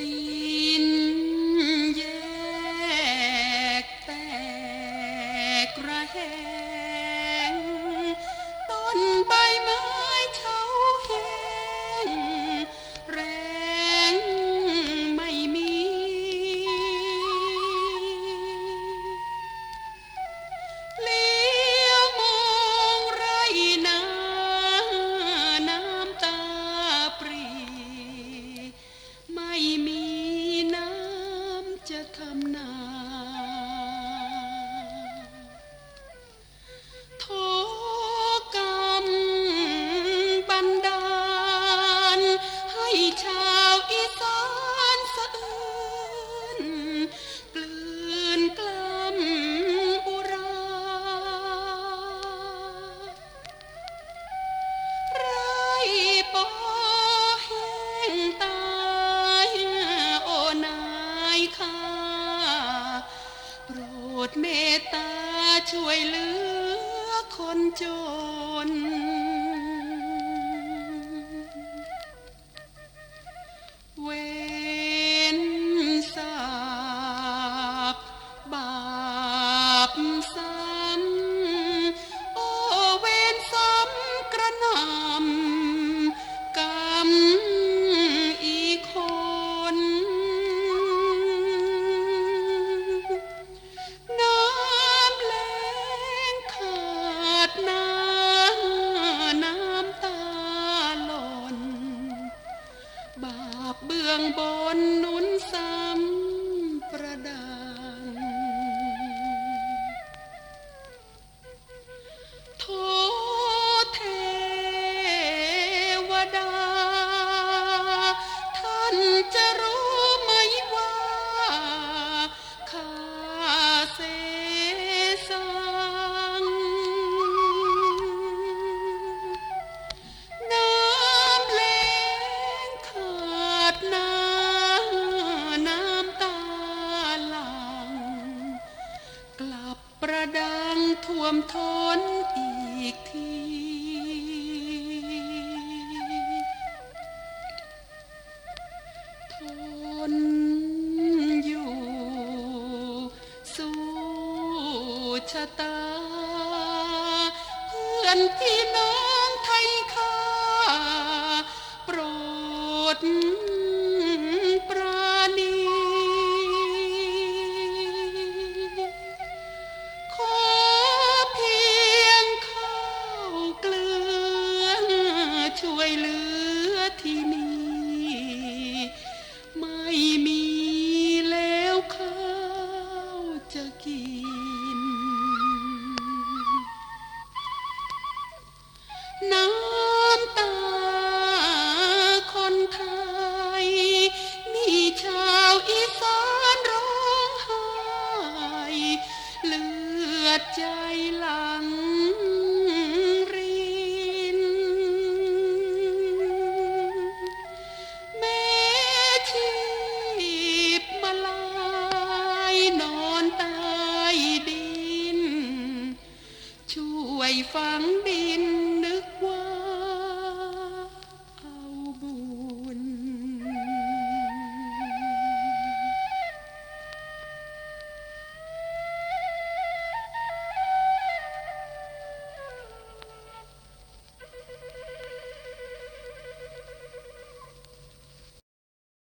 ดินแยกแตกระแห ค่า โปรดเมตตาช่วยเหลือคนจน องบน ท่วมท้นอีกที ทนอยู่ สู้ชะตา เพื่อนพี่น้องไทยข้าโปรด ใจหลังรินแม่ชีบมาลายนอนตายดิน ช่วยฟังดิน